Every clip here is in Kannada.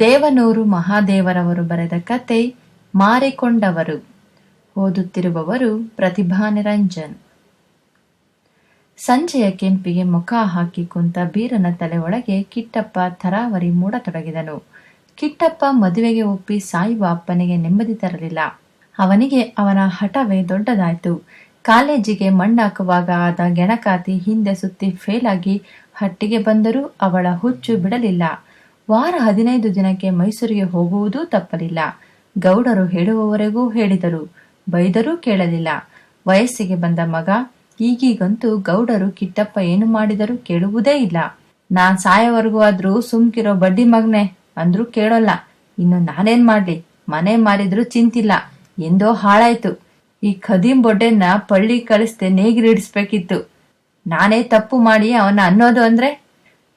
ದೇವನೂರು ಮಹಾದೇವರವರು ಬರೆದ ಕತೆ ಮಾರಿಕೊಂಡವರು. ಓದುತ್ತಿರುವವರು ಪ್ರತಿಭಾ ನಿರಂಜನ್. ಸಂಜೆಯ ಕೆಂಪಿಗೆ ಮುಖ ಹಾಕಿ ಕುಂತ ಬೀರನ ತಲೆ ಒಳಗೆ ಕಿಟ್ಟಪ್ಪ ತರಾವರಿ ಮೂಡತೊಡಗಿದನು. ಕಿಟ್ಟಪ್ಪ ಮದುವೆಗೆ ಒಪ್ಪಿ ಸಾಯುವ ಅಪ್ಪನಿಗೆ ನೆಮ್ಮದಿ ತರಲಿಲ್ಲ. ಅವನಿಗೆ ಅವನ ಹಠವೇ ದೊಡ್ಡದಾಯ್ತು. ಕಾಲೇಜಿಗೆ ಮಣ್ಣಾಕುವಾಗ ಆದ ಗೆಣಕಾತಿ ಹಿಂದೆ ಸುತ್ತಿ ಫೇಲಾಗಿ ಹಟ್ಟಿಗೆ ಬಂದರೂ ಅವಳ ಹುಚ್ಚು ಬಿಡಲಿಲ್ಲ. ವಾರ ಹದಿನೈದು ದಿನಕ್ಕೆ ಮೈಸೂರಿಗೆ ಹೋಗುವುದೂ ತಪ್ಪಲಿಲ್ಲ. ಗೌಡರು ಹೇಳುವವರೆಗೂ ಹೇಳಿದರು. ಬೈದರೂ ಕೇಳಲಿಲ್ಲ. ವಯಸ್ಸಿಗೆ ಬಂದ ಮಗ, ಈಗೀಗಂತೂ ಗೌಡರು ಕಿಟ್ಟಪ್ಪ ಏನು ಮಾಡಿದರೂ ಕೇಳುವುದೇ ಇಲ್ಲ. ನಾನ್ ಸಾಯವರೆಗೂ ಆದ್ರೂ ಸುಮ್ಕಿರೋ ಬಡ್ಡಿ ಮಗ್ನೆ ಅಂದ್ರೂ ಕೇಳೋಲ್ಲ. ಇನ್ನು ನಾನೇನ್ ಮಾಡ್ಲಿ? ಮನೆ ಮಾರಿದ್ರು ಚಿಂತಿಲ್ಲ. ಎಂದೋ ಹಾಳಾಯ್ತು. ಈ ಖದೀಂ ಬೊಡ್ಡೆನ್ನ ಪಳ್ಳಿ ಕಳಿಸ್ದೆ ನೇಗಿರಿಡಿಸ್ಬೇಕಿತ್ತು ನಾನೇ ತಪ್ಪು ಮಾಡಿ ಅವನ ಅನ್ನೋದು ಅಂದ್ರೆ?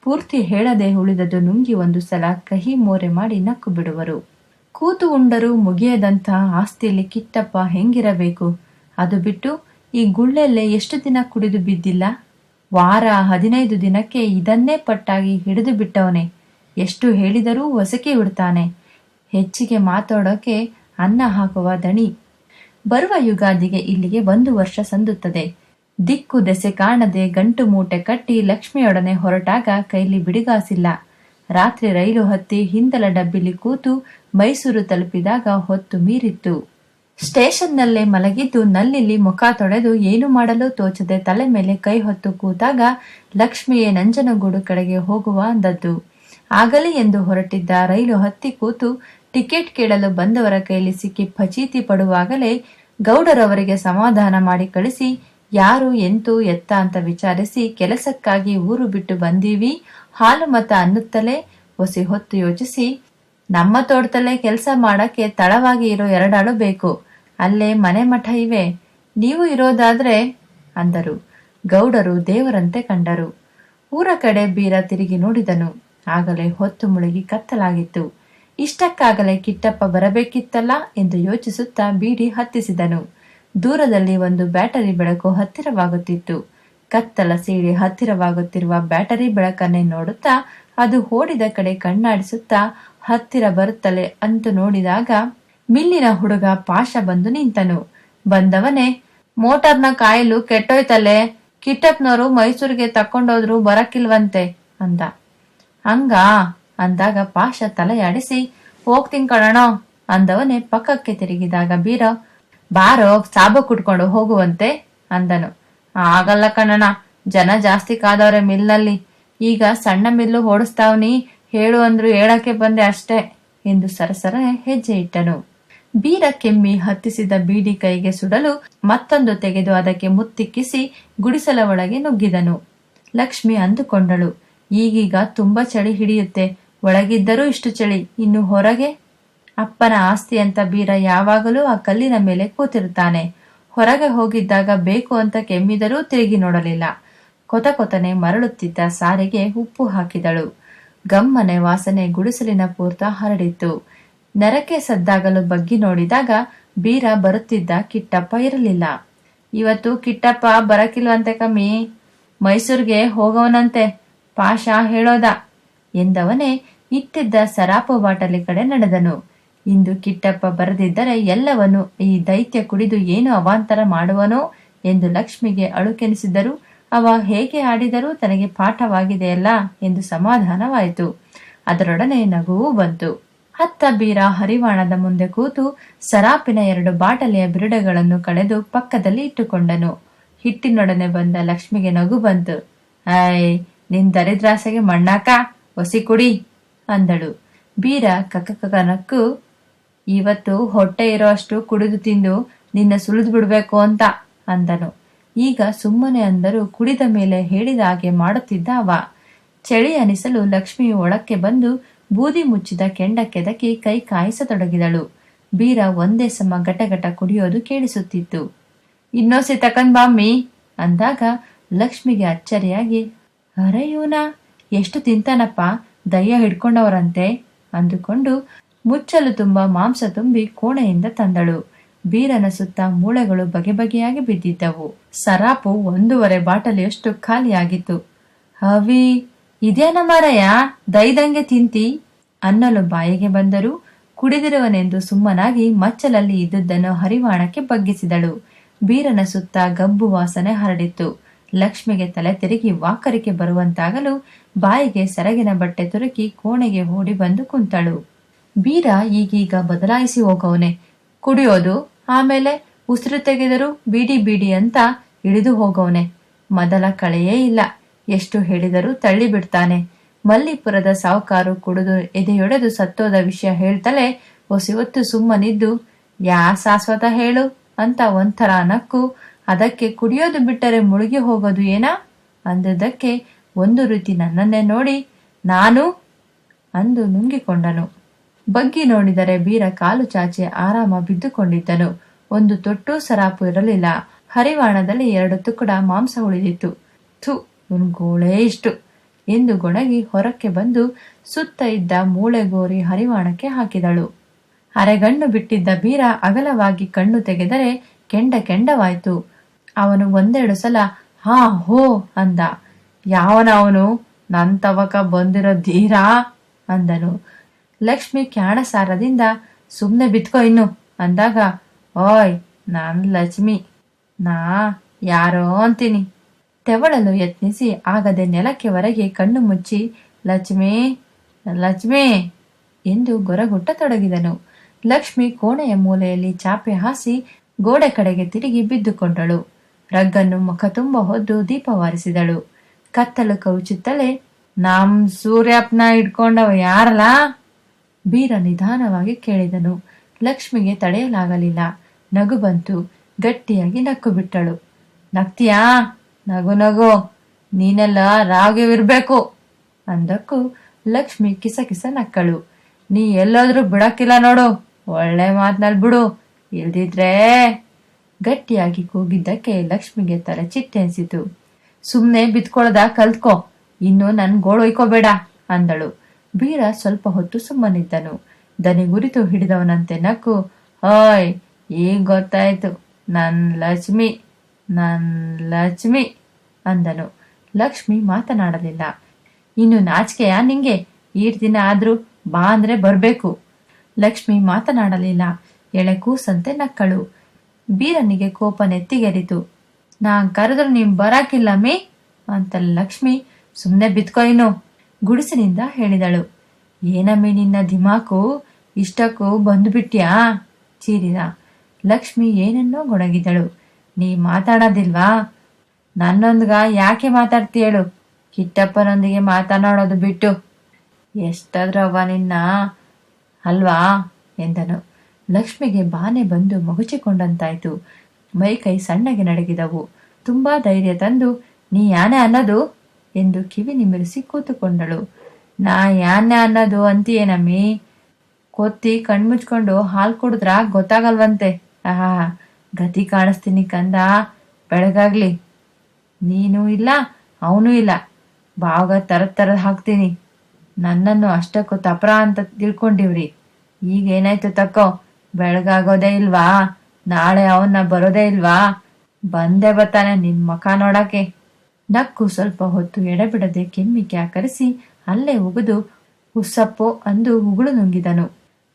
ಪೂರ್ತಿ ಹೇಳದೆ ಉಳಿದದು ನುಂಗಿ ಒಂದು ಸಲ ಕಹಿ ಮೋರೆ ಮಾಡಿ ನಕ್ಕು ಬಿಡುವರು. ಕೂತು ಉಂಡರೂ ಮುಗಿಯದಂಥ ಆಸ್ತಿಯಲ್ಲಿ ಕಿಟ್ಟಪ್ಪ ಹೆಂಗಿರಬೇಕು? ಅದು ಬಿಟ್ಟು ಈ ಗುಳ್ಳೆಲ್ಲೇ ಎಷ್ಟು ದಿನ ಕುಡಿದು ಬಿದ್ದಿಲ್ಲ? ವಾರ ಹದಿನೈದು ದಿನಕ್ಕೆ ಇದನ್ನೇ ಪಟ್ಟಾಗಿ ಹಿಡಿದು ಬಿಟ್ಟವನೇ. ಎಷ್ಟು ಹೇಳಿದರೂ ಹೊಸಕಿ ಬಿಡ್ತಾನೆ. ಹೆಚ್ಚಿಗೆ ಮಾತಾಡೋಕೆ ಅನ್ನ ಹಾಕುವ ದಣಿ. ಬರುವ ಯುಗಾದಿಗೆ ಇಲ್ಲಿಗೆ ಒಂದು ವರ್ಷ ಸಂದುತ್ತದೆ. ದಿಕ್ಕು ದೆಸೆ ಕಾಣದೆ ಗಂಟು ಮೂಟೆ ಕಟ್ಟಿ ಲಕ್ಷ್ಮಿಯೊಡನೆ ಹೊರಟಾಗ ಕೈಲಿ ಬಿಡಿಗಾಸಿಲ್ಲ. ರಾತ್ರಿ ರೈಲು ಹತ್ತಿ ಹಿಂದಲ ಡಬ್ಬಿಲಿ ಕೂತು ಮೈಸೂರು ತಲುಪಿದಾಗ ಹೊತ್ತು ಮೀರಿತ್ತು. ಸ್ಟೇಷನ್ನಲ್ಲೇ ಮಲಗಿದ್ದು ನಲ್ಲಿಲ್ಲಿ ಮುಖ ತೊಡೆದು ಏನು ಮಾಡಲು ತೋಚದೆ ತಲೆ ಮೇಲೆ ಕೈ ಹೊತ್ತು ಕೂತಾಗ ಲಕ್ಷ್ಮಿಯೇ ನಂಜನಗೂಡು ಕಡೆಗೆ ಹೋಗುವ ಅಂದದ್ದು. ಆಗಲಿ ಎಂದು ಹೊರಟಿದ್ದ ರೈಲು ಹತ್ತಿ ಕೂತು ಟಿಕೆಟ್ ಕೇಳಲು ಬಂದವರ ಕೈಲಿ ಸಿಕ್ಕಿ ಫಚೀತಿ ಪಡುವಾಗಲೇ ಗೌಡರವರಿಗೆ ಸಮಾಧಾನ ಮಾಡಿ ಕಳಿಸಿ ಯಾರು ಎಂತು ಎತ್ತ ಅಂತ ವಿಚಾರಿಸಿ ಕೆಲಸಕ್ಕಾಗಿ ಊರು ಬಿಟ್ಟು ಬಂದೀವಿ. ಹಾಲು ಮತ ಅನ್ನುತ್ತಲೇ ಒಸಿ ಹೊತ್ತು ಯೋಚಿಸಿ, ನಮ್ಮ ತೋಟದಲ್ಲೇ ಕೆಲಸ ಮಾಡಕ್ಕೆ ತಳವಾಗಿ ಇರೋ ಎರಡಾಳು ಬೇಕು. ಅಲ್ಲೇ ಮನೆ ಮಠ ಇವೆ. ನೀವು ಇರೋದಾದ್ರೆ, ಅಂದರು. ಗೌಡರು ದೇವರಂತೆ ಕಂಡರು. ಊರ ಕಡೆ ಬೀರ ತಿರುಗಿ ನೋಡಿದನು. ಆಗಲೇ ಹೊತ್ತು ಮುಳುಗಿ ಕತ್ತಲಾಗಿತ್ತು. ಇಷ್ಟಕ್ಕಾಗಲೇ ಕಿಟ್ಟಪ್ಪ ಬರಬೇಕಿತ್ತಲ್ಲ ಎಂದು ಯೋಚಿಸುತ್ತಾ ಬೀಡಿ ಹತ್ತಿಸಿದನು. ದೂರದಲ್ಲಿ ಒಂದು ಬ್ಯಾಟರಿ ಬೆಳಕು ಹತ್ತಿರವಾಗುತ್ತಿತ್ತು. ಕತ್ತಲ ಸೀಳಿ ಹತ್ತಿರವಾಗುತ್ತಿರುವ ಬ್ಯಾಟರಿ ಬೆಳಕನ್ನೇ ನೋಡುತ್ತಾ, ಅದು ಓಡಿದ ಕಡೆ ಕಣ್ಣಾಡಿಸುತ್ತಾ, ಹತ್ತಿರ ಬರುತ್ತಲೇ ಅಂತು ನೋಡಿದಾಗ ಮಿಲ್ಲಿನ ಹುಡುಗ ಪಾಶ ಬಂದು ನಿಂತನು. ಬಂದವನೇ, ಮೋಟಾರ್ನ ಕಾಯಲು ಕೆಟ್ಟೋಯ್ತಲೆ ಕಿಟ್ಟಪ್ನವರು ಮೈಸೂರಿಗೆ ತಕೊಂಡೋದ್ರು ಬರಕ್ಕಿಲ್ವಂತೆ ಅಂದ. ಹಂಗ? ಅಂದಾಗ ಪಾಶ ತಲೆಯಾಡಿಸಿ, ಹೋಗ್ತೀನಿ ಕಣೋ ಅಂದವನೇ ಪಕ್ಕಕ್ಕೆ ತಿರುಗಿದಾಗ ಬೀರ ಬಾರೋ, ಸಾಬ ಕುಟ್ಕೊಂಡು ಹೋಗುವಂತೆ ಅಂದನು. ಆಗಲ್ಲ ಕಣಣ ಜನ ಜಾಸ್ತಿ ಕಾದವ್ರೆ ಮಿಲ್ನಲ್ಲಿ ಈಗ ಸಣ್ಣ ಮಿಲ್ಲು ಓಡಿಸ್ತಾವ್ನಿ, ಹೇಳು ಅಂದ್ರು ಹೇಳಕ್ಕೆ ಬಂದೆ ಅಷ್ಟೇ ಎಂದು ಸರಸರ ಹೆಜ್ಜೆ ಇಟ್ಟನು. ಬೀರ ಕೆಮ್ಮಿ ಹತ್ತಿಸಿದ ಬೀಡಿ ಕೈಗೆ ಸುಡಲು ಮತ್ತೊಂದು ತೆಗೆದು ಅದಕ್ಕೆ ಮುತ್ತಿಕ್ಕಿಸಿ ಗುಡಿಸಲ ಒಳಗೆ ನುಗ್ಗಿದನು. ಲಕ್ಷ್ಮಿ ಅಂದುಕೊಂಡಳು, ಈಗೀಗ ತುಂಬಾ ಚಳಿ ಹಿಡಿಯುತ್ತೆ, ಒಳಗಿದ್ದರೂ ಇಷ್ಟು ಚಳಿ, ಇನ್ನು ಹೊರಗೆ ಅಪ್ಪನ ಆಸ್ತಿ ಅಂತ ಬೀರ ಯಾವಾಗಲೂ ಆ ಕಲ್ಲಿನ ಮೇಲೆ ಕೂತಿರುತ್ತಾನೆ. ಹೊರಗೆ ಹೋಗಿದ್ದಾಗ ಬೇಕು ಅಂತ ಕೆಮ್ಮಿದರೂ ತಿರುಗಿ ನೋಡಲಿಲ್ಲ. ಕೊತ ಕೊತನೆ ಮರಳುತ್ತಿದ್ದ ಸಾರಿಗೆ ಉಪ್ಪು ಹಾಕಿದಳು. ಗಮ್ಮನೆ ವಾಸನೆ ಗುಡಿಸಲಿನ ಪೂರ್ತ ಹರಡಿತ್ತು. ನರಕೆ ಸದ್ದಾಗಲು ಬಗ್ಗಿ ನೋಡಿದಾಗ ಬೀರ ಬರುತ್ತಿದ್ದ ಕಿಟ್ಟಪ್ಪ ಇರಲಿಲ್ಲ. ಇವತ್ತು ಕಿಟ್ಟಪ್ಪ ಬರಕಿಲ್ವಂತೆ ಕಮ್ಮಿ? ಮೈಸೂರಿಗೆ ಹೋಗವನಂತೆ. ಪಾಶ ಹೇಳೋದ ಎಂದವನೇ ಇಟ್ಟಿದ್ದ ಸರಾಪು ಬಾಟಲಿ ಕಡೆ ನಡೆದನು. ಇಂದು ಕಿಟ್ಟಪ್ಪ ಬರದಿದ್ದರೆ ಎಲ್ಲವನ್ನೂ ಈ ದೈತ್ಯ ಕುಡಿದು ಏನು ಅವಾಂತರ ಮಾಡುವನೋ ಎಂದು ಲಕ್ಷ್ಮಿಗೆ ಅಳುಕೆನಿಸಿದ್ದರು. ಅವ ಹೇಗೆ ಆಡಿದರೂ ತನಗೆ ಪಾಠವಾಗಿದೆಯಲ್ಲ ಎಂದು ಸಮಾಧಾನವಾಯಿತು. ಅದರೊಡನೆ ನಗುವೂ ಬಂತು. ಹತ್ತ ಬೀರ ಹರಿವಾಣದ ಮುಂದೆ ಕೂತು ಸರಾಪಿನ ಎರಡು ಬಾಟಲಿಯ ಬಿರುಡೆಗಳನ್ನು ಕಳೆದು ಪಕ್ಕದಲ್ಲಿ ಇಟ್ಟುಕೊಂಡನು. ಹಿಟ್ಟಿನೊಡನೆ ಬಂದ ಲಕ್ಷ್ಮಿಗೆ ನಗು ಬಂತು. ಆಯ್ ನಿನ್ ದರಿದ್ರಾಸೆಗೆ ಮಣ್ಣಾಕ ಒಸಿ ಕುಡಿ ಅಂದಳು. ಬೀರ ಕಕ್ಕನಕ್ಕು ಇವತ್ತು ಹೊಟ್ಟೆ ಇರೋ ಅಷ್ಟು ಕುಡಿದು ತಿಂದು ನಿನ್ನ ಸುಳಿದು ಬಿಡಬೇಕು ಅಂತ ಅಂದನು. ಈಗ ಸುಮ್ಮನೆ ಅಂದರೂ ಕುಡಿದ ಮೇಲೆ ಹೇಳಿದ ಹಾಗೆ ಮಾಡುತ್ತಿದ್ದ ಅವ. ಚಳಿ ಅನಿಸಲು ಲಕ್ಷ್ಮಿಯು ಒಳಕ್ಕೆ ಬಂದು ಬೂದಿ ಮುಚ್ಚಿದ ಕೆಂಡ ಕೆದಕಿ ಕೈ ಕಾಯಿಸತೊಡಗಿದಳು. ಬೀರ ಒಂದೇ ಸಮ ಗಟಗಟ ಕುಡಿಯೋದು ಕೇಳಿಸುತ್ತಿತ್ತು. ಇನ್ನೋಸಿ ತಕಂದ್ ಬಾಮ್ಮಿ, ಅಂದಾಗ ಲಕ್ಷ್ಮಿಗೆ ಅಚ್ಚರಿಯಾಗಿ, ಅರೆ ಎಷ್ಟು ತಿಂತಾನಪ್ಪ, ದಯ್ಯ ಹಿಡ್ಕೊಂಡವರಂತೆ, ಅಂದುಕೊಂಡು ಮುಚ್ಚಲು ತುಂಬ, ಮಾಂಸ ತುಂಬಿ ಕೋಣೆಯಿಂದ ತಂದಳು. ಬೀರನ ಸುತ್ತ ಮೂಳೆಗಳು ಬಗೆ ಬಗೆಯಾಗಿ ಬಿದ್ದಿದ್ದವು. ಸರಾಪು ಒಂದೂವರೆ ಬಾಟಲಿಯಷ್ಟು ಖಾಲಿಯಾಗಿತ್ತು. ಹವಿ ಇದೇನ ಮಾರಯ್ಯ? ದೈದಂಗೆ ತಿಂತಿ? ಅನ್ನಲು ಬಾಯಿಗೆ ಬಂದರೂ ಕುಡಿದಿರುವನೆಂದು ಸುಮ್ಮನಾಗಿ ಮಚ್ಚಲಲ್ಲಿ ಇದ್ದುದನ್ನು ಹರಿವಾಣಕ್ಕೆ ಬಗ್ಗಿಸಿದಳು. ಬೀರನ ಸುತ್ತ ಗಬ್ಬು ವಾಸನೆ ಹರಡಿತ್ತು. ಲಕ್ಷ್ಮಿಗೆ ತಲೆ ತಿರುಗಿ ವಾಕರಿಕೆ ಬರುವಂತಾಗಲು ಬಾಯಿಗೆ ಸೆರಗಿನ ಬಟ್ಟೆ ತುರುಕಿ ಕೋಣೆಗೆ ಓಡಿ ಬಂದು ಕುಂತಳು. ಬೀರ ಈಗೀಗ ಬದಲಾಯಿಸಿ ಹೋಗವನೆ. ಕುಡಿಯೋದು, ಆಮೇಲೆ ಉಸಿರು ತೆಗೆದರು ಬೀಡಿ ಬೀಡಿ ಅಂತ ಇಳಿದು ಹೋಗವನೆ. ಮೊದಲ ಕಳೆಯೇ ಇಲ್ಲ. ಎಷ್ಟು ಹೇಳಿದರೂ ತಳ್ಳಿ ಬಿಡ್ತಾನೆ. ಮಲ್ಲಿಪುರದ ಸಾವುಕಾರು ಕುಡಿದು ಎದೆಯೊಡೆದು ಸತ್ತೋದ ವಿಷಯ ಹೇಳ್ತಲೇ ಹೊತ್ತು ಸುಮ್ಮನಿದ್ದು, ಯಾ ಶಾಶ್ವತ ಹೇಳು ಅಂತ ಒಂಥರ ನಕ್ಕು. ಅದಕ್ಕೆ ಕುಡಿಯೋದು ಬಿಟ್ಟರೆ ಮುಳುಗಿ ಹೋಗೋದು ಏನಾ? ಅಂದದಕ್ಕೆ ಒಂದು ರೀತಿ ನನ್ನನ್ನೇ ನೋಡಿ, ನಾನು ಅಂದು ನುಂಗಿಕೊಂಡನು. ಬಗ್ಗಿ ನೋಡಿದರೆ ಬೀರ ಕಾಲು ಚಾಚಿ ಆರಾಮ ಬಿದ್ದುಕೊಂಡಿದ್ದನು. ಒಂದು ತೊಟ್ಟು ಸರಾಪು ಇರಲಿಲ್ಲ. ಹರಿವಾಣದಲ್ಲಿ ಎರಡು ತುಕುಡ ಮಾಂಸ ಉಳಿದಿತ್ತು. ಥು ಗೋಳೇ ಇಷ್ಟು ಎಂದು ಗೊಣಗಿ ಹೊರಕ್ಕೆ ಬಂದು ಸುತ್ತ ಇದ್ದ ಮೂಳೆಗೋರಿ ಹರಿವಾಣಕ್ಕೆ ಹಾಕಿದಳು. ಅರೆಗಣ್ಣು ಬಿಟ್ಟಿದ್ದ ಬೀರ ಅಗಲವಾಗಿ ಕಣ್ಣು ತೆಗೆದರೆ ಕೆಂಡ ಕೆಂಡವಾಯ್ತು. ಅವನು ಒಂದೆರಡು ಸಲ, ಹಾ, ಹೋ ಅಂದ. ಯಾವನ ಅವನು ನನ್ ತವಕ ಬಂದಿರೋ ಧೀರಾ? ಅಂದನು. ಲಕ್ಷ್ಮಿ ಕ್ಯಾಣಸಾರದಿಂದ ಸುಮ್ಮನೆ ಬಿತ್ಕೋ ಇನ್ನು, ಅಂದಾಗ, ಓಯ್, ನಾನು ಲಕ್ಷ್ಮಿ, ನಾ ಯಾರೋ ಅಂತೀನಿ. ತೆವಳಲು ಯತ್ನಿಸಿ ಆಗದೆ ನೆಲಕ್ಕೆ ಹೊರಗೆ ಕಣ್ಣು ಮುಚ್ಚಿ, ಲಕ್ಷ್ಮಿ ಲಕ್ಷ್ಮಿ, ಎಂದು ಗೊರಗುಟ್ಟ ತೊಡಗಿದನು ಲಕ್ಷ್ಮಿ ಕೋಣೆಯ ಮೂಲೆಯಲ್ಲಿ ಚಾಪೆ ಹಾಸಿ ಗೋಡೆ ಕಡೆಗೆ ತಿರುಗಿ ಬಿದ್ದುಕೊಂಡಳು. ರಗ್ಗನ್ನು ಮುಖ ತುಂಬ ಹೊದ್ದು ದೀಪವಾರಿಸಿದಳು. ಕತ್ತಲು ಕವುಚುತ್ತಲೇ ನಮ್ ಸೂರ್ಯಪ್ಪನ ಇಟ್ಕೊಂಡವ ಯಾರಲ್ಲ? ಬೀರ ನಿಧಾನವಾಗಿ ಕೇಳಿದನು. ಲಕ್ಷ್ಮಿಗೆ ತಡೆಯಲಾಗಲಿಲ್ಲ. ನಗು ಬಂತು. ಗಟ್ಟಿಯಾಗಿ ನಕ್ಕು ಬಿಟ್ಟಳು. ನಗ್ತಿಯಾ? ನಗು ನಗು. ನೀನೆಲ್ಲ ರಾಗವಿರ್ಬೇಕು ಅಂದಕ್ಕೂ ಲಕ್ಷ್ಮಿ ಕಿಸ ಕಿಸ ನಕ್ಕಳು. ನೀ ಎಲ್ಲಾದ್ರೂ ಬಿಡಕ್ಕಿಲ್ಲ ನೋಡು. ಒಳ್ಳೆ ಮಾತ್ನಲ್ಲಿ ಬಿಡು. ಇಲ್ದಿದ್ರೆ ಗಟ್ಟಿಯಾಗಿ ಕೂಗಿದ್ದಕ್ಕೆ ಲಕ್ಷ್ಮಿಗೆ ತಲೆ ಚಿಟ್ಟೆನಿಸಿತು ಸುಮ್ನೆ ಬಿತ್ಕೊಳ್ದ ಕಲ್ತ್ಕೋ. ಇನ್ನು ನನ್ ಗೋಳು ಒಯ್ಕೋಬೇಡ ಅಂದಳು. ಬೀರ ಸ್ವಲ್ಪ ಹೊತ್ತು ಸುಮ್ಮನಿದ್ದನು. ದನಿ ಗುರಿತು ಹಿಡಿದವನಂತೆ ನಕ್ಕು ಹಾಯ್ ಈಗ ಗೊತ್ತಾಯ್ತು? ನನ್ ಲಕ್ಷ್ಮಿ ನನ್ ಲಕ್ಷ್ಮಿ, ಅಂದನು. ಲಕ್ಷ್ಮಿ ಮಾತನಾಡಲಿಲ್ಲ. ಇನ್ನು ನಾಚಿಕೆಯಾ ನಿಂಗೆ? ಈಟ್ ದಿನ ಆದ್ರೂ ಬಾ ಅಂದ್ರೆ ಬರ್ಬೇಕು. ಲಕ್ಷ್ಮಿ ಮಾತನಾಡಲಿಲ್ಲ. ಎಳೆ ಕೂಸಂತೆ ನಕ್ಕಳು. ಬೀರನಿಗೆ ಕೋಪ ನೆತ್ತಿಗೆರಿತು ನಾನ್ ಕರೆದ್ರು ನೀನ್ ಬರಾಕಿಲ್ಲ ಮೀ? ಅಂತ ಲಕ್ಷ್ಮಿ ಸುಮ್ನೆ ಬಿತ್ಕೋ ಇನ್ನು. ಗುಡಿಸಿನಿಂದ ಹೇಳಿದಳು. ಏನಮ್ಮಿ ನಿನ್ನ ದಿಮಾಕು ಇಷ್ಟಕ್ಕೂ ಬಂದುಬಿಟ್ಯಾ? ಚೀರಿದ. ಲಕ್ಷ್ಮಿ ಏನನ್ನೋ ಗೊಣಗಿದಳು. ನೀ ಮಾತಾಡೋದಿಲ್ವಾ? ನನ್ನೊಂದ್ಗ ಯಾಕೆ ಮಾತಾಡ್ತೀಯಳು? ಕಿಟ್ಟಪ್ಪನೊಂದಿಗೆ ಮಾತನಾಡೋದು ಬಿಟ್ಟು. ಎಷ್ಟಾದ್ರವ್ವ ನಿನ್ನ? ಅಲ್ವಾ? ಎಂದನು. ಲಕ್ಷ್ಮಿಗೆ ಬಾನೆ ಬಂದು ಮಗುಚಿಕೊಂಡಂತಾಯ್ತು. ಮೈ ಕೈ ಸಣ್ಣಗೆ ನಡಗಿದವು. ತುಂಬಾ ಧೈರ್ಯ ತಂದು, ನೀ ಯಾನೆ ಅನ್ನೋದು? ಎಂದು ಕಿವಿ ನಿಮಿರಿಸಿ ಕೂತುಕೊಂಡಳು ನಾ ಯಾನೆ ಅನ್ನೋದು ಅಂತೀಯೇನಮ್ಮಿ ಕೊತ್ತಿ ಕಣ್ಮುಚ್ಕೊಂಡು ಹಾಲು ಕುಡಿದ್ರ ಗೊತ್ತಾಗಲ್ವಂತೆ. ಆಹಾ, ಗತಿ ಕಾಣಿಸ್ತೀನಿ ಕಂದ. ಬೆಳಗಾಗ್ಲಿ. ನೀನು ಇಲ್ಲ, ಅವನು ಇಲ್ಲ. ಬಾವಾಗ ತರ ತರದ್ ಹಾಕ್ತೀನಿ. ನನ್ನನ್ನು ಅಷ್ಟಕ್ಕೂ ತಪ್ರ ಅಂತ ತಿಳ್ಕೊಂಡಿವ್ರಿ. ಈಗ ಏನಾಯ್ತು ತಕ್ಕೋ? ಬೆಳಗಾಗೋದೇ ಇಲ್ವಾ? ನಾಳೆ ಅವನ್ನ ಬರೋದೇ ಇಲ್ವಾ? ಬಂದೇ ಬರ್ತಾನೆ ನಿನ್ ಮಖ ನೋಡಕ್ಕೆ. ನಕ್ಕು ಸ್ವಲ್ಪ ಹೊತ್ತು ಎಡೆಬಿಡದೆ ಕೆಮ್ಮಿ ಆಕರಿಸಿ ಅಲ್ಲೇ ಉಗಿದು ಹುಸ್ಸಪ್ಪೋ ಅಂದು ಉಗುಳು ನುಂಗಿದನು.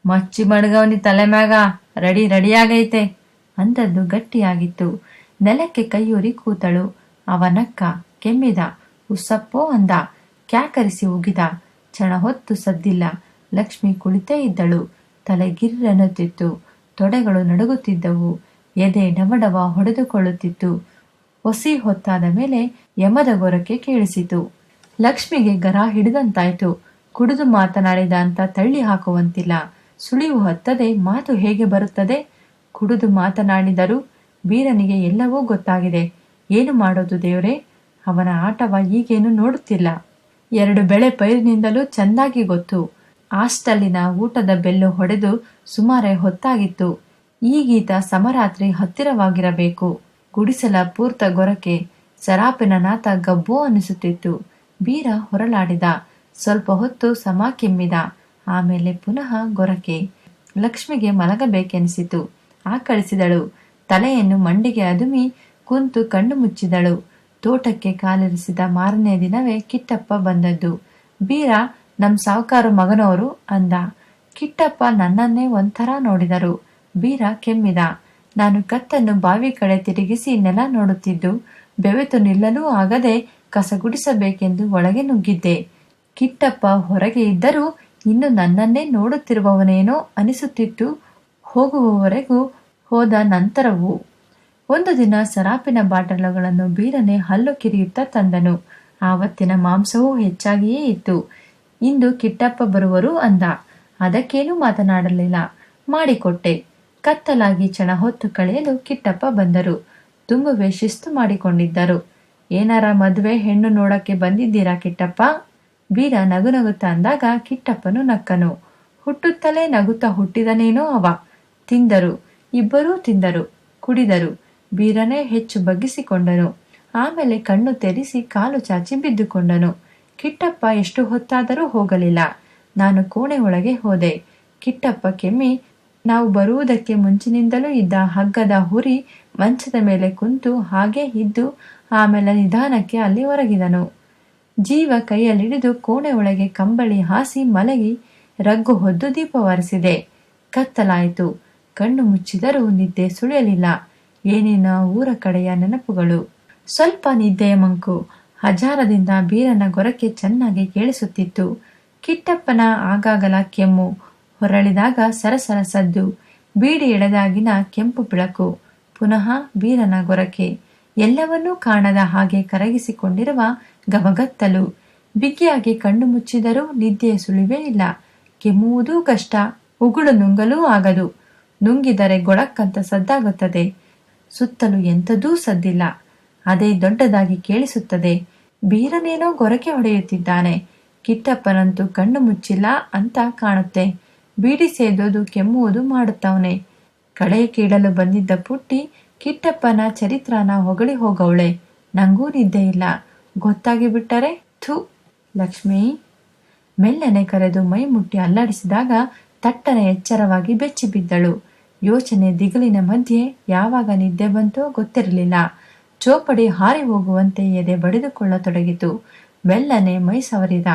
ಮಚ್ಚಿ ಮಡ್ಗವನಿ ತಲೆ ಮ್ಯಾಗ ರೆಡಿ ರೆಡಿಯಾಗೈತೆ ಅಂದದ್ದು ಗಟ್ಟಿಯಾಗಿತ್ತು. ನೆಲಕ್ಕೆ ಕೈಯೂರಿ ಕೂತಳು. ಅವನಕ್ಕ, ಕೆಮ್ಮಿದ, ಉಸ್ಸಪ್ಪೋ ಅಂದ. ಕ್ಯಾಕರಿಸಿ ಉಗಿದ. ಕ್ಷಣ ಹೊತ್ತು ಸದ್ದಿಲ್ಲ. ಲಕ್ಷ್ಮಿ ಕುಳಿತೇ ಇದ್ದಳು. ತಲೆ ಗಿರ್ರನ್ನುತ್ತಿತ್ತು. ತೊಡೆಗಳು ನಡುಗುತ್ತಿದ್ದವು. ಎದೆ ಡವಡವ ಹೊಡೆದುಕೊಳ್ಳುತ್ತಿತ್ತು. ಹೊಸಿ ಹೊತ್ತಾದ ಮೇಲೆ ಯಮದ ಗೊರಕೆ ಕೇಳಿಸಿತು. ಲಕ್ಷ್ಮಿಗೆ ಗರ ಹಿಡಿದಂತಾಯ್ತು. ಕುಡಿದು ಮಾತನಾಡಿದ ಅಂತ ತಳ್ಳಿ ಹಾಕುವಂತಿಲ್ಲ. ಸುಳಿವು ಹತ್ತದೆ, ಮಾತು ಹೇಗೆ ಬರುತ್ತದೆ? ಕುಡಿದು ಮಾತನಾಡಿದರೂ ಬೀರನಿಗೆ ಎಲ್ಲವೂ ಗೊತ್ತಾಗಿದೆ. ಏನು ಮಾಡೋದು ದೇವ್ರೆ? ಅವನ ಆಟವ ಈಗೇನು ನೋಡುತ್ತಿಲ್ಲ. ಎರಡು ಬೆಳೆ ಪೈರಿನಿಂದಲೂ ಚೆಂದಾಗಿ ಗೊತ್ತು. ಆಸ್ಟಲ್ಲಿನ ಊಟದ ಬೆಲ್ಲು ಹೊಡೆದು ಸುಮಾರೇ ಹೊತ್ತಾಗಿತ್ತು. ಈ ಗೀತ ಸಮರಾತ್ರಿ ಹತ್ತಿರವಾಗಿರಬೇಕು. ಗುಡಿಸಲ ಪೂರ್ತ ಗೊರಕೆ ಸರಾಪಿನ ನಾತ ಗಬ್ಬೋ ಅನಿಸುತ್ತಿತ್ತು ಬೀರ ಹೊರಲಾಡಿದ. ಸ್ವಲ್ಪ ಹೊತ್ತು ಸಮ ಕೆಮ್ಮಿದ. ಆಮೇಲೆ ಪುನಃ ಗೊರಕೆ. ಲಕ್ಷ್ಮಿಗೆ ಮಲಗಬೇಕೆನಿಸಿತು. ಆಕಳಿಸಿದಳು. ತಲೆಯನ್ನು ಮಂಡಿಗೆ ಅದುಮಿ ಕುಂತು ಕಣ್ಣು ಮುಚ್ಚಿದಳು. ತೋಟಕ್ಕೆ ಕಾಲಿರಿಸಿದ ಮಾರನೇ ದಿನವೇ ಕಿಟ್ಟಪ್ಪ ಬಂದದ್ದು. ಬೀರ, ನಮ್ ಸಾವುಕಾರ ಮಗನವರು ಅಂದ. ಕಿಟ್ಟಪ್ಪ ನನ್ನನ್ನೇ ಒಂಥರ ನೋಡಿದರು. ಬೀರ ಕೆಮ್ಮಿದ. ನಾನು ಕತ್ತನ್ನು ಬಾವಿ ಕಡೆ ತಿರುಗಿಸಿ ನೆಲ ನೋಡುತ್ತಿದ್ದು, ಬೆವೆತು ನಿಲ್ಲಲೂ ಆಗದೆ ಕಸಗುಡಿಸಬೇಕೆಂದು ಒಳಗೆ ನುಗ್ಗಿದ್ದೆ. ಕಿಟ್ಟಪ್ಪ ಹೊರಗೆ ಇದ್ದರೂ ಇನ್ನು ನನ್ನನ್ನೇ ನೋಡುತ್ತಿರುವವನೇನೋ ಅನಿಸುತ್ತಿತ್ತು. ಹೋಗುವವರೆಗೂ ಹೋದ ನಂತರವೂ ಒಂದು ದಿನ ಸರಾಪಿನ ಬಾಟಲುಗಳನ್ನು ಬೀರನೆ ಹಲ್ಲು ಕಿರಿಯುತ್ತಾ ತಂದನು. ಆವತ್ತಿನ ಮಾಂಸವೂ ಹೆಚ್ಚಾಗಿಯೇ ಇತ್ತು. ಇಂದು ಕಿಟ್ಟಪ್ಪ ಬರುವರು ಅಂದ. ಅದಕ್ಕೇನೂ ಮಾತನಾಡಲಿಲ್ಲ. ಮಾಡಿಕೊಟ್ಟೆ. ಕತ್ತಲಾಗಿ ಕ್ಷಣ ಹೊತ್ತು ಕಳೆಯಲು ಕಿಟ್ಟಪ್ಪ ಬಂದರು. ತುಂಬುವೆ ಶಿಸ್ತು ಮಾಡಿಕೊಂಡಿದ್ದರು. ಏನಾರ ಮದುವೆ ಹೆಣ್ಣು ನೋಡಕ್ಕೆ ಬಂದಿದ್ದೀರಾ ಕಿಟ್ಟಪ್ಪ ಬೀರ ನಗು ನಗುತ್ತಾ ಅಂದಾಗ ಕಿಟ್ಟಪ್ಪನು ನಕ್ಕನು. ಹುಟ್ಟುತ್ತಲೇ ನಗುತ್ತಾ ಹುಟ್ಟಿದನೇನೋ ಅವ. ತಿಂದರು. ಇಬ್ಬರೂ ತಿಂದರು. ಕುಡಿದರು. ಬೀರನೇ ಹೆಚ್ಚು ಬಗ್ಗಿಸಿಕೊಂಡನು. ಆಮೇಲೆ ಕಣ್ಣು ತೆರೆಸಿ ಕಾಲು ಚಾಚಿ ಬಿದ್ದುಕೊಂಡನು. ಕಿಟ್ಟಪ್ಪ ಎಷ್ಟು ಹೊತ್ತಾದರೂ ಹೋಗಲಿಲ್ಲ. ನಾನು ಕೋಣೆ ಒಳಗೆ ಹೋದೆ. ಕಿಟ್ಟಪ್ಪ ಕೆಮ್ಮಿ ನಾವು ಬರುವುದಕ್ಕೆ ಮುಂಚಿನಿಂದಲೂ ಇದ್ದ ಹಗ್ಗದ ಹುರಿ ಮಂಚದ ಮೇಲೆ ಕುಂತು ಹಾಗೆ ಇದ್ದು ಆಮೇಲೆ ನಿಧಾನಕ್ಕೆ ಅಲ್ಲಿ ಹೊರಗಿದನು ಜೀವ ಕೈಯಲ್ಲಿಡಿದು ಕೋಣೆ ಒಳಗೆ ಕಂಬಳಿ ಹಾಸಿ ಮಲಗಿ ರಗ್ಗು ಹೊದ್ದು ದೀಪವಾರಿಸಿದೆ ಕತ್ತಲಾಯಿತು. ಕಣ್ಣು ಮುಚ್ಚಿದರೂ ನಿದ್ದೆ ಸುಳಿಯಲಿಲ್ಲ. ಏನೇನ ಊರ ಕಡೆಯ ನೆನಪುಗಳು. ಸ್ವಲ್ಪ ನಿದ್ದೆಯ ಮಂಕು. ಹಜಾರದಿಂದ ಬೀರನ ಗೊರಕೆ ಚೆನ್ನಾಗಿ ಕೇಳಿಸುತ್ತಿತ್ತು. ಕಿಟ್ಟಪ್ಪನ ಆಗಾಗಲ ಕೆಮ್ಮು. ಹೊರಳಿದಾಗ ಸರಸರ ಸದ್ದು ಬೀಡಿ ಎಳೆದಾಗಿನ ಕೆಂಪು ಬೆಳಕು. ಪುನಃ ಬೀರನ ಗೊರಕೆ. ಎಲ್ಲವನ್ನೂ ಕಾಣದ ಹಾಗೆ ಕರಗಿಸಿಕೊಂಡಿರುವ ಗಮಗತ್ತಲು. ಬಿಗಿಯಾಗಿ ಕಣ್ಣು ಮುಚ್ಚಿದರೂ ನಿದ್ದೆಯ ಸುಳಿವೇ ಇಲ್ಲ. ಕೆಮ್ಮುವುದೂ ಕಷ್ಟ. ಉಗುಳು ನುಂಗಲೂ ಆಗದು. ನುಂಗಿದರೆ ಗೊಳಕ್ಕಂತ ಸದ್ದಾಗುತ್ತದೆ. ಸುತ್ತಲೂ ಎಂಥದೂ ಸದ್ದಿಲ್ಲ. ಅದೇ ದೊಡ್ಡದಾಗಿ ಕೇಳಿಸುತ್ತದೆ. ಬೀರನೇನೋ ಗೊರಕೆ ಹೊಡೆಯುತ್ತಿದ್ದಾನೆ. ಕಿಟ್ಟಪ್ಪನಂತೂ ಕಣ್ಣು ಮುಚ್ಚಿಲ್ಲ ಅಂತ ಕಾಣುತ್ತೆ. ಬೀಡಿ ಸೇದೋದು, ಕೆಮ್ಮುವುದು ಮಾಡುತ್ತವನೆ. ಕಳೆ ಕೀಳಲು ಬಂದಿದ್ದ ಪುಟ್ಟಿ ಕಿಟ್ಟಪ್ಪನ ಚರಿತ್ರನ ಹೊಗಳಿ ಹೋಗವಳೆ. ನಂಗೂ ನಿದ್ದೆ ಇಲ್ಲ. ಗೊತ್ತಾಗಿ ಬಿಟ್ಟರೆ ಥು, ಲಕ್ಷ್ಮೀ. ಮೆಲ್ಲನೆ ಕರೆದು ಮೈ ಮುಟ್ಟಿ ಅಲ್ಲಾಡಿಸಿದಾಗ ತಟ್ಟನೆ ಎಚ್ಚರವಾಗಿ ಬೆಚ್ಚಿ ಬಿದ್ದಳು. ಯೋಚನೆ ದಿಗಲಿನ ಮಧ್ಯೆ ಯಾವಾಗ ನಿದ್ದೆ ಬಂತೋ ಗೊತ್ತಿರಲಿಲ್ಲ. ಚೋಪಡಿ ಹಾರಿ ಹೋಗುವಂತೆ ಎದೆ ಬಡಿದುಕೊಳ್ಳತೊಡಗಿತು. ಮೆಲ್ಲನೆ ಮೈ ಸವರಿದ.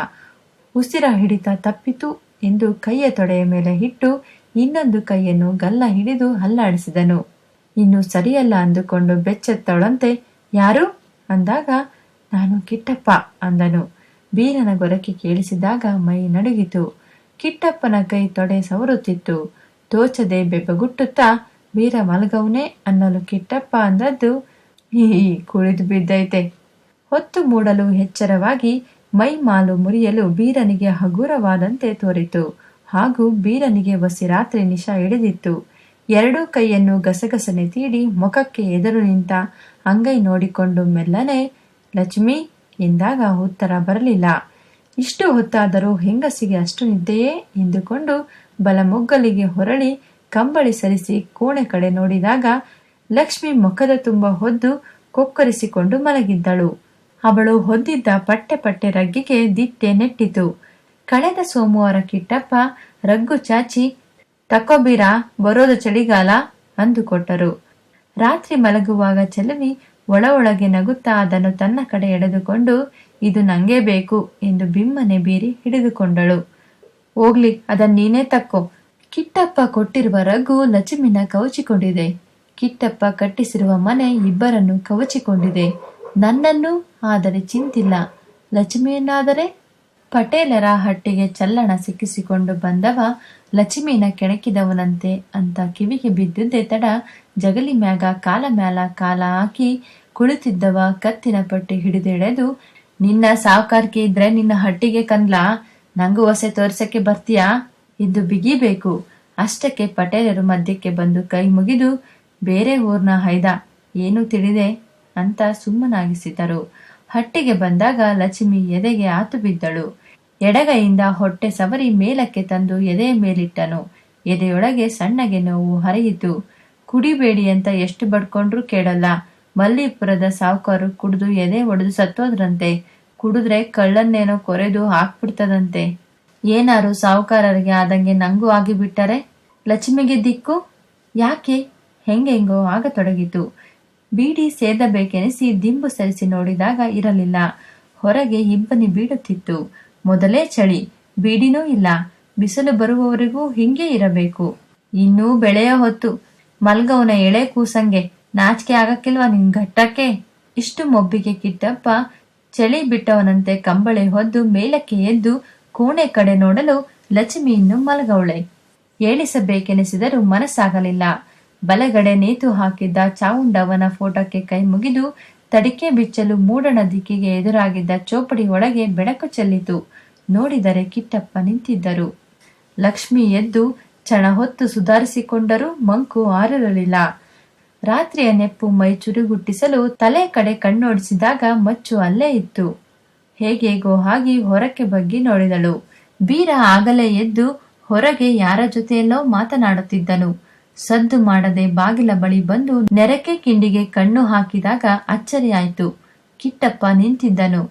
ಉಸಿರ ಹಿಡಿತ ತಪ್ಪಿತು. ಎಂದು ಕೈಯ ತೊಡೆಯ ಮೇಲೆ ಇಟ್ಟು ಇನ್ನೊಂದು ಕೈಯನ್ನು ಗಲ್ಲ ಹಿಡಿದು ಹಲ್ಲಾಡಿಸಿದನು ಇನ್ನು ಸರಿಯಲ್ಲ ಅಂದುಕೊಂಡು ಬೆಚ್ಚೆತ್ತವಳಂತೆ ಯಾರು? ಅಂದಾಗ, ನಾನು ಕಿಟ್ಟಪ್ಪ ಅಂದನು. ಬೀರನ ಗೊರಕೆ ಕೇಳಿಸಿದಾಗ ಮೈ ನಡುಗಿತು. ಕಿಟ್ಟಪ್ಪನ ಕೈ ತೊಡೆ ಸವರುತ್ತಿತ್ತು. ತೋಚದೆ ಬೆಬ್ಬಗುಟ್ಟುತ್ತಾ, ಬೀರ ಮಲಗವನೇ ಅನ್ನಲು ಕಿಟ್ಟಪ್ಪ ಅಂದದ್ದು ಈ ಕುಳಿದು ಬಿದ್ದೈತೆ. ಹೊತ್ತು ಮೂಡಲು ಎಚ್ಚರವಾಗಿ ಮೈ ಮಾಲು ಮುರಿಯಲು ಬೀರನಿಗೆ ಹಗುರವಾದಂತೆ ತೋರಿತು. ಹಾಗೂ ಬೀರನಿಗೆ ವಸಿರಾತ್ರಿ ನಿಶ ಹಿಡಿದಿತ್ತು ಎರಡೂ ಕೈಯನ್ನು ಗಸಗಸನೆ ತೀಡಿ ಮುಖಕ್ಕೆ ಎದುರು ನಿಂತ ಅಂಗೈ ನೋಡಿಕೊಂಡು ಮೆಲ್ಲನೆ, ಲಕ್ಷ್ಮಿ ಎಂದಾಗ ಉತ್ತರ ಬರಲಿಲ್ಲ. ಇಷ್ಟು ಹೊತ್ತಾದರೂ ಹೆಂಗಸಿಗೆ ಅಷ್ಟು ನಿದ್ದೆಯೇ? ಎಂದುಕೊಂಡು ಬಲಮೊಗ್ಗಲಿಗೆ ಹೊರಳಿ ಕಂಬಳಿ ಸರಿಸಿ ಕೋಣೆ ಕಡೆ ನೋಡಿದಾಗ ಲಕ್ಷ್ಮಿ ಮುಖದ ತುಂಬ ಹೊದ್ದು ಕೊಕ್ಕರಿಸಿಕೊಂಡು ಮಲಗಿದ್ದಳು. ಅವಳು ಹೊದ್ದಿದ್ದ ಪಟ್ಟೆ ಪಟ್ಟೆ ರಗ್ಗಿಗೆ ದಿಟ್ಟೆ ನೆಟ್ಟಿತು. ಕಳೆದ ಸೋಮವಾರ ಕಿಟ್ಟಪ್ಪ, ರಗ್ಗು ಚಾಚಿ ತಕೊಬೀರ ಬರೋದು ಚಳಿಗಾಲ? ಅಂದುಕೊಟ್ಟರು. ರಾತ್ರಿ ಮಲಗುವಾಗ ಚೆಲುವಿ ಒಳ ಒಳಗೆ ನಗುತ್ತಾ ಅದನ್ನು ತನ್ನ ಕಡೆ ಎಳೆದುಕೊಂಡು, ಇದು ನಂಗೆ ಬೇಕು ಎಂದು ಬಿಮ್ಮನೆ ಬೀರಿ ಹಿಡಿದುಕೊಂಡಳು. ಹೋಗ್ಲಿ ಅದನ್ನ ನೀನೇ ತಕ್ಕೋ. ಕಿಟ್ಟಪ್ಪ ಕೊಟ್ಟಿರುವ ರಗ್ಗು ಲಕ್ಷ್ಮಿನ ಕವಚಿಕೊಂಡಿದೆ. ಕಿಟ್ಟಪ್ಪ ಕಟ್ಟಿಸಿರುವ ಮನೆ ಇಬ್ಬರನ್ನು ಕವಚಿಕೊಂಡಿದೆ. ನನ್ನನ್ನು ಆದರೆ ಚಿಂತಿಲ್ಲ. ಲಕ್ಷ್ಮಿಯನ್ನಾದರೆ ಪಟೇಲರ ಹಟ್ಟಿಗೆ ಚಲ್ಲಣ ಸಿಕ್ಕಿಸಿಕೊಂಡು ಬಂದವ ಲಕ್ಷ್ಮಿನ ಕೆಣಕಿದವನಂತೆ ಅಂತ ಕಿವಿಗೆ ಬಿದ್ದಿದ್ದೆ ತಡ ಜಗಲಿ ಮ್ಯಾಗ ಕಾಲ ಮ್ಯಾಲ ಕಾಲ ಹಾಕಿ ಕುಳಿತಿದ್ದವ ಕತ್ತಿನ ಪಟ್ಟಿ ಹಿಡಿದಿಡೆದು ನಿನ್ನ ಸಾವುಕಾರಿಕೆ ಇದ್ರೆ ನಿನ್ನ ಹಟ್ಟಿಗೆ ಕನ್ಲಾ, ನಂಗೂ ಹೊಸೆ ತೋರ್ಸಕ್ಕೆ ಬರ್ತೀಯಾ? ಇದ್ದು ಬಿಗಿಬೇಕು ಅಷ್ಟಕ್ಕೆ ಪಟೇಲರು ಮಧ್ಯಕ್ಕೆ ಬಂದು ಕೈ ಮುಗಿದು, ಬೇರೆ ಊರ್ನ ಹೈದ, ಏನೂ ತಿಳಿದೆ. ಅಂತ ಸುಮ್ಮನಾಗಿಸಿದರು. ಹಟ್ಟಿಗೆ ಬಂದಾಗ ಲಕ್ಷ್ಮಿ ಎದೆಗೆ ಆತು ಬಿದ್ದಳು. ಎಡಗೈಯಿಂದ ಹೊಟ್ಟೆ ಸವರಿ ಮೇಲಕ್ಕೆ ತಂದು ಎದೆಯ ಮೇಲಿಟ್ಟನು. ಎದೆಯೊಳಗೆ ಸಣ್ಣಗೆ ನೋವು ಹರಿಯಿತು. ಕುಡಿಬೇಡಿ ಅಂತ ಎಷ್ಟು ಬಡ್ಕೊಂಡ್ರೂ ಕೇಳಲ್ಲ. ಮಲ್ಲಿಪುರದ ಸಾವುಕಾರು ಕುಡಿದು ಎದೆ ಒಡೆದು ಸತ್ತೋದ್ರಂತೆ. ಕುಡಿದ್ರೆ ಕಳ್ಳನ್ನೇನೋ ಕೊರೆದು ಹಾಕ್ಬಿಡ್ತದಂತೆ. ಏನಾರು ಸಾವುಕಾರರಿಗೆ ಆದಂಗೆ ನಂಗೂ ಆಗಿಬಿಟ್ಟರೆ? ಲಕ್ಷ್ಮಿಗೆ ದಿಕ್ಕು? ಯಾಕೆ? ಹೆಂಗೆಂಗೋ ಆಗತೊಡಗಿತು. ಬೀಡಿ ಸೇದಬೇಕೆನಿಸಿ ದಿಂಬು ಸರಿಸಿ ನೋಡಿದಾಗ ಇರಲಿಲ್ಲ. ಹೊರಗೆ ಇಬ್ಬನಿ ಬೀಡುತ್ತಿತ್ತು. ಮೊದಲೇ ಚಳಿ, ಬೀಡಿನೂ ಇಲ್ಲ. ಬಿಸಿಲು ಬರುವವರೆಗೂ ಹಿಂಗೆ ಇರಬೇಕು. ಇನ್ನೂ ಬೆಳೆಯ ಹೊತ್ತು. ಮಲ್ಗವನ ಎಳೆ ಕೂಸಂಗೆ, ನಾಚಿಕೆ ಆಗಕ್ಕಿಲ್ವಾ ನಿನ್ ಘಟ್ಟಕ್ಕೆ? ಇಷ್ಟು ಮೊಬ್ಬಿಗೆ ಕಿಟ್ಟಪ್ಪ, ಚಳಿ ಬಿಟ್ಟವನಂತೆ ಕಂಬಳೆ ಹೊದ್ದು ಮೇಲಕ್ಕೆ ಎದ್ದು ಕೋಣೆ ಕಡೆ ನೋಡಲು ಲಕ್ಷ್ಮಿ ಇನ್ನು ಮಲಗವಳೆ. ಏಳಿಸಬೇಕೆನಿಸಿದರೂ ಮನಸ್ಸಾಗಲಿಲ್ಲ. ಬಲಗಡೆ ನೇತು ಹಾಕಿದ್ದ ಚಾವುಂಡವನ ಫೋಟೋಕ್ಕೆ ಕೈ ಮುಗಿದು ತಡಿಕೆ ಬಿಚ್ಚಲು ಮೂಡಣ ದಿಕ್ಕಿಗೆ ಎದುರಾಗಿದ್ದ ಚೋಪಡಿ ಒಳಗೆ ಬೆಳಕು ಚೆಲ್ಲಿತು. ನೋಡಿದರೆ ಕಿಟ್ಟಪ್ಪ ನಿಂತಿದ್ದರು. ಲಕ್ಷ್ಮಿ ಎದ್ದು ಚಣ ಹೊತ್ತು ಸುಧಾರಿಸಿಕೊಂಡರೂ ಮಂಕು ಆರಿರಲಿಲ್ಲ. ರಾತ್ರಿಯ ನೆಪ್ಪು ಮೈ ಚುರುಗುಟ್ಟಿಸಲು ತಲೆ ಕಡೆ ಕಣ್ಣೋಡಿಸಿದಾಗ ಮಚ್ಚು ಅಲ್ಲೇ ಇತ್ತು. ಹೇಗೇಗೋ ಹಾಗೆ ಹೊರಕ್ಕೆ ಬಗ್ಗಿ ನೋಡಿದಳು. ಬೀರ ಆಗಲೇ ಎದ್ದು ಹೊರಗೆ ಯಾರ ಜೊತೆಯಲ್ಲೋ ಮಾತನಾಡುತ್ತಿದ್ದನು. ಸದ್ದು ಮಾಡದೆ ಬಾಗಿಲ ಬಳಿ ಬಂದು ನೆರಕೆ ಕಿಂಡಿಗೆ ಕಣ್ಣು ಹಾಕಿದಾಗ ಅಚ್ಚರಿಯಾಯಿತು. ಕಿಟ್ಟಪ್ಪ ನಿಂತಿದ್ದನು.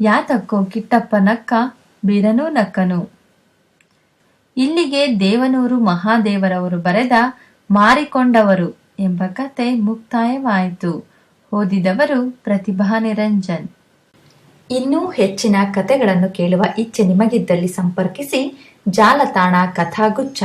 ಯಾತಕ್ಕೋ ಕಿಟ್ಟಪ್ಪ ನಕ್ಕ, ಬೀರನೂ ನಕ್ಕನು. ಇಲ್ಲಿಗೆ ದೇವನೂರು ಮಹಾದೇವರವರು ಬರೆದ ಮಾರಿಕೊಂಡವರು ಎಂಬ ಕತೆ ಮುಕ್ತಾಯವಾಯಿತು. ಓದಿದವರು ಪ್ರತಿಭಾ ನಿರಂಜನ್. ಇನ್ನೂ ಹೆಚ್ಚಿನ ಕತೆಗಳನ್ನು ಕೇಳುವ ಇಚ್ಛೆ ನಿಮಗಿದ್ದಲ್ಲಿ ಸಂಪರ್ಕಿಸಿ ಜಾಲತಾಣ ಕಥಾಗುಚ್ಛ.